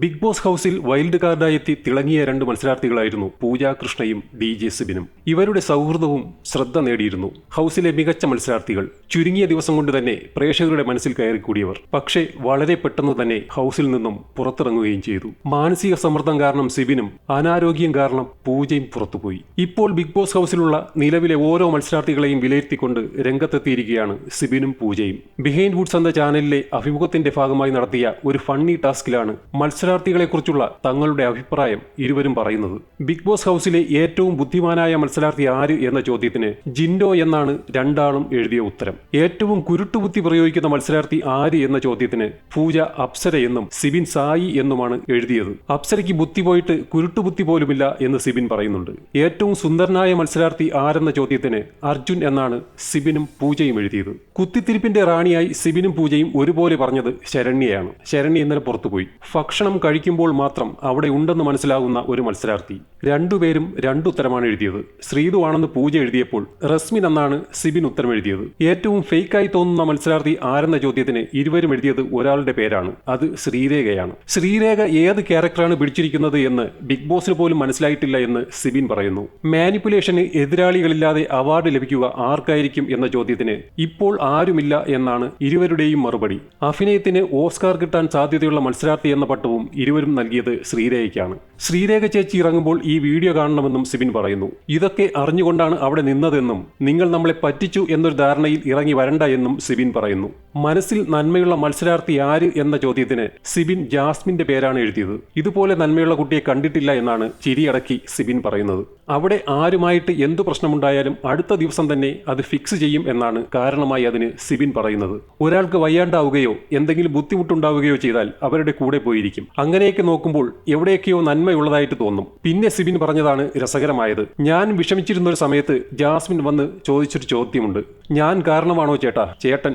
Big Boss ഹൗസിൽ wild കാർഡായെത്തി തിളങ്ങിയ രണ്ട് മത്സരാർത്ഥികളായിരുന്നു പൂജ കൃഷ്ണയും ഡി ജെ സിബിനും. ഇവരുടെ സൗഹൃദവും ശ്രദ്ധ നേടിയിരുന്നു. ഹൗസിലെ മികച്ച മത്സരാർത്ഥികൾ ചുരുങ്ങിയ ദിവസം കൊണ്ട് തന്നെ പ്രേക്ഷകരുടെ മനസ്സിൽ കയറിക്കൂടിയവർ. പക്ഷേ വളരെ പെട്ടെന്ന് തന്നെ ഹൗസിൽ നിന്നും പുറത്തിറങ്ങുകയും ചെയ്തു. മാനസിക സമ്മർദ്ദം കാരണം സിബിനും അനാരോഗ്യം കാരണം പൂജയും പുറത്തുപോയി. ഇപ്പോൾ ബിഗ് ബോസ് ഹൗസിലുള്ള നിലവിലെ ഓരോ മത്സരാർത്ഥികളെയും വിലയിരുത്തിക്കൊണ്ട് രംഗത്തെത്തിയിരിക്കുകയാണ് സിബിനും പൂജയും. ബിഹൈൻഡ് വുഡ്സ് എന്ന ചാനലിലെ അഭിമുഖത്തിന്റെ ഭാഗമായി നടത്തിയ ഒരു ഫണ്ണി ടാസ്കിലാണ് മത്സരാർത്ഥികളെക്കുറിച്ചുള്ള തങ്ങളുടെ അഭിപ്രായം ഇരുവരും പറയുന്നത്. ബിഗ് ബോസ് ഹൗസിലെ ഏറ്റവും ബുദ്ധിമാനായ മത്സരാർത്ഥി ആര് എന്ന ചോദ്യത്തിന് ജിൻഡോ എന്നാണ് രണ്ടാളും എഴുതിയ ഉത്തരം. ഏറ്റവും കുരുട്ടുബുദ്ധി പ്രയോഗിക്കുന്ന മത്സരാർത്ഥി ആര് എന്ന ചോദ്യത്തിന് പൂജ അപ്സര എന്നും സിബിൻ സായി എന്നുമാണ് എഴുതിയത്. അപ്സരയ്ക്ക് ബുദ്ധി പോയിട്ട് കുരുട്ടുബുദ്ധി പോലുമില്ല എന്ന് സിബിൻ പറയുന്നുണ്ട്. ഏറ്റവും സുന്ദരനായ മത്സരാർത്ഥി ആരെന്ന ചോദ്യത്തിന് അർജുൻ എന്നാണ് സിബിനും പൂജയും എഴുതിയത്. കുത്തിത്തിരിപ്പിന്റെ റാണിയായി സിബിനും പൂജയും ഒരുപോലെ പറഞ്ഞത് ശരണ്യയാണ്. ശരണ്യ ഇന്നലെ പുറത്തുപോയി. ഭക്ഷണം കഴിക്കുമ്പോൾ മാത്രം അവിടെ ഉണ്ടെന്ന് മനസ്സിലാകുന്ന ഒരു മത്സരാർത്ഥി. രണ്ടുപേരും രണ്ടുത്തരമാണ് എഴുതിയത്. ശ്രീതു ആണെന്ന് പൂജ എഴുതിയപ്പോൾ റസ്മിൻ എന്നാണ് സിബിൻ ഉത്തരം എഴുതിയത്. ഏറ്റവും ഫേക്കായി തോന്നുന്ന മത്സരാർത്ഥി ആരെന്ന ചോദ്യത്തിന് ഇരുവരും എഴുതിയത് ഒരാളുടെ പേരാണ്. അത് ശ്രീരേഖയാണ്. ശ്രീരേഖ ഏത് ക്യാരക്ടറാണ് പിടിച്ചിരിക്കുന്നത് എന്ന് ബിഗ് ബോസിന് പോലും മനസ്സിലായിട്ടില്ല എന്ന് സിബിൻ പറയുന്നു. മാനിപ്പുലേഷന് എതിരാളികളില്ലാതെ അവാർഡ് ലഭിക്കുക ആർക്കായിരിക്കും എന്ന ചോദ്യത്തിന് ഇപ്പോൾ ആരുമില്ല എന്നാണ് ഇരുവരുടെയും മറുപടി. അഭിനയത്തിന് ഓസ്കാർ കിട്ടാൻ സാധ്യതയുള്ള മത്സരാർത്ഥി എന്ന പട്ടവും ഇരുവരും നൽകിയത് ശ്രീരേഖയ്ക്കാണ്. ശ്രീരേഖ ചേച്ചി ഇറങ്ങുമ്പോൾ ഈ വീഡിയോ കാണണമെന്നും സിബിൻ പറയുന്നു. ഇതൊക്കെ അറിഞ്ഞുകൊണ്ടാണ് അവിടെ നിന്നതെന്നും നിങ്ങൾ നമ്മളെ പറ്റിച്ചു എന്നൊരു ധാരണയിൽ ഇറങ്ങി വരണ്ട എന്നും സിബിൻ പറയുന്നു. മനസ്സിൽ നന്മയുള്ള മത്സരാർത്ഥി ആര് എന്ന ചോദ്യത്തിന് സിബിൻ ജാസ്മിന്റെ പേരാണ് എഴുതിയത്. ഇതുപോലെ നന്മയുള്ള കുട്ടിയെ കണ്ടിട്ടില്ല എന്നാണ് ചിരിയടക്കി സിബിൻ പറയുന്നത്. അവിടെ ആരുമായിട്ട് എന്തു പ്രശ്നമുണ്ടായാലും അടുത്ത ദിവസം തന്നെ അത് ഫിക്സ് ചെയ്യും എന്നാണ് കാരണമായി അതിന് സിബിൻ പറയുന്നത്. ഒരാൾക്ക് വയ്യാണ്ടാവുകയോ എന്തെങ്കിലും ബുദ്ധിമുട്ടുണ്ടാവുകയോ ചെയ്താൽ അവരുടെ കൂടെ പോയിരിക്കും. അങ്ങനെയൊക്കെ നോക്കുമ്പോൾ എവിടെയൊക്കെയോ നന്മയുള്ളതായിട്ട് തോന്നും. പിന്നെ സിബിൻ പറഞ്ഞതാണ് രസകരമായത്. ഞാൻ വിഷമിച്ചിരുന്ന ഒരു സമയത്ത് ജാസ്മിൻ വന്ന് ചോദിച്ചൊരു ചോദ്യമുണ്ട്. ഞാൻ കാരണമാണോ ചേട്ടാ? ചേട്ടൻ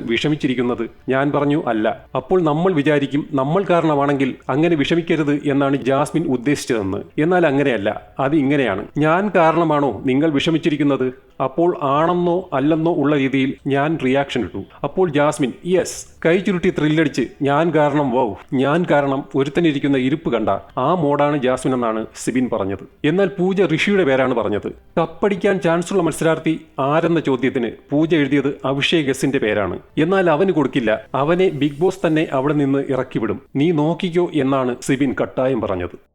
വിഷമിച്ചിരിക്കുന്നത് ഞാൻ പറഞ്ഞു അല്ല. അപ്പോൾ നമ്മൾ വിചാരിക്കും നമ്മൾ കാരണമാണെങ്കിൽ അങ്ങനെ വിഷമിക്കരുത് എന്നാണ് ജാസ്മിൻ ഉദ്ദേശിച്ചതെന്ന്. എന്നാൽ അങ്ങനെയല്ല അത് ഇങ്ങനെയാണ്. ഞാൻ കാരണമാണോ നിങ്ങൾ വിഷമിച്ചിരിക്കുന്നത്? അപ്പോൾ ആണെന്നോ അല്ലെന്നോ ഉള്ള രീതിയിൽ ഞാൻ റിയാക്ഷൻ ഇട്ടു. അപ്പോൾ ജാസ്മിൻ യെസ്. കൈ ചുരുട്ടി ത്രില്ലടിച്ച് ഞാൻ കാരണം വൗ ഞാൻ കാരണം ഒരുത്തനിരിക്കുന്ന ഇരിപ്പ് കണ്ട ആ മോഡാണ് ജാസ്മിൻ എന്നാണ് സിബിൻ പറഞ്ഞത്. എന്നാൽ പൂജ ഋഷിയുടെ പേരാണ് പറഞ്ഞത്. കപ്പടിക്കാൻ ചാൻസുള്ള മത്സരാർത്ഥി ആരെന്ന ചോദ്യത്തിന് പൂജ എഴുതിയത് അഭിഷേക് എസിന്റെ പേരാണ്. എന്നാൽ അവന് കൊടുക്കില്ല. അവനെ ബിഗ് ബോസ് തന്നെ അവിടെ നിന്ന് ഇറക്കിവിടും. നീ നോക്കിക്കോ എന്നാണ് സിബിൻ കട്ടായം പറഞ്ഞത്.